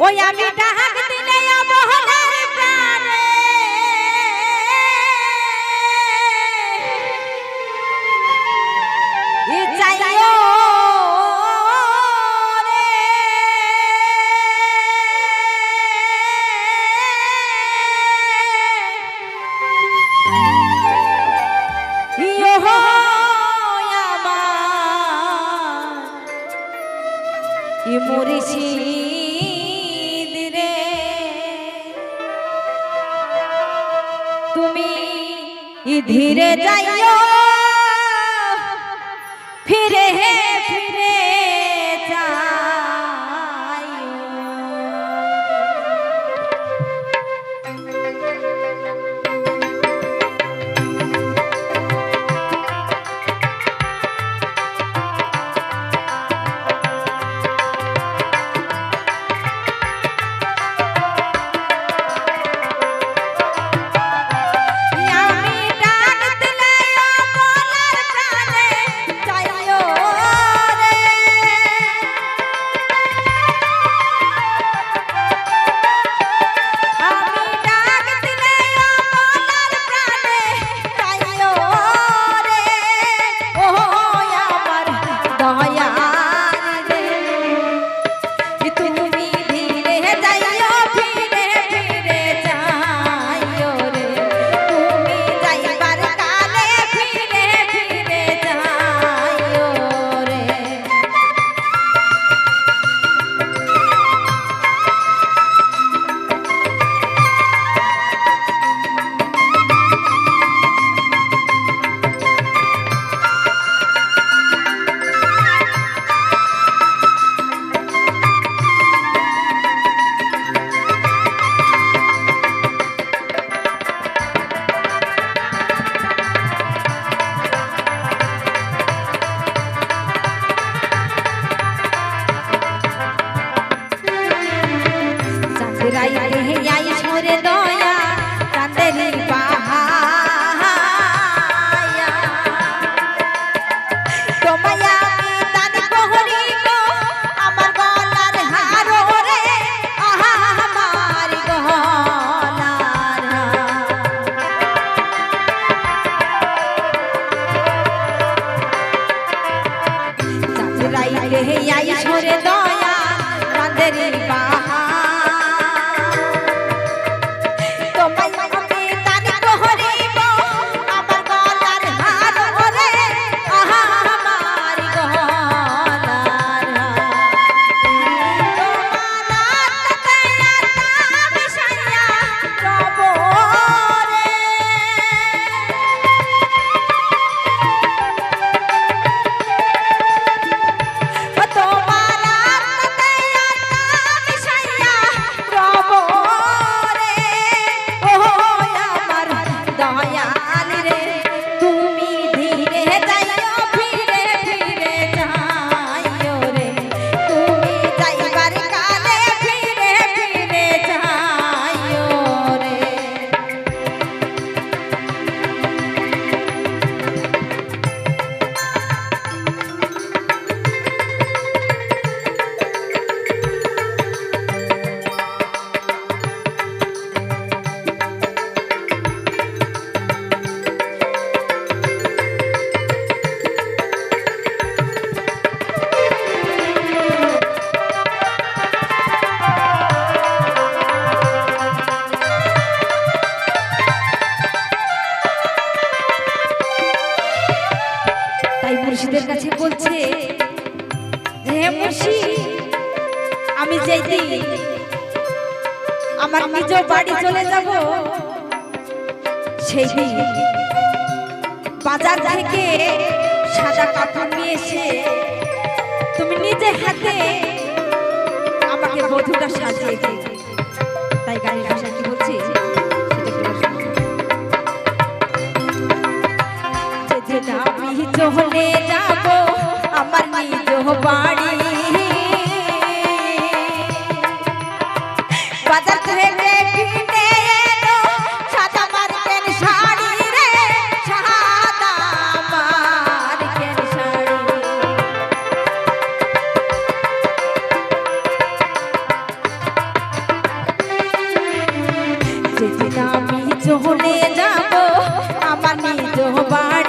ওই আমি ডাহাক দিলে অবহেলা তুমি ধীরে যাইও ফিরে হে আমি যেতে আমার নিজ বাড়ি চলে যাব, সেই বাজার থেকে সাদা কাপড় নিয়ে এসে তুমি নিজে হাতে আমাকে বধুটা সাজিয়ে দিই তাই গানের ভাষা কি বলছি? চলে যাব, আমার নিজ বাড়ি আমি চলে যাব আমার নিজ বাড়ি।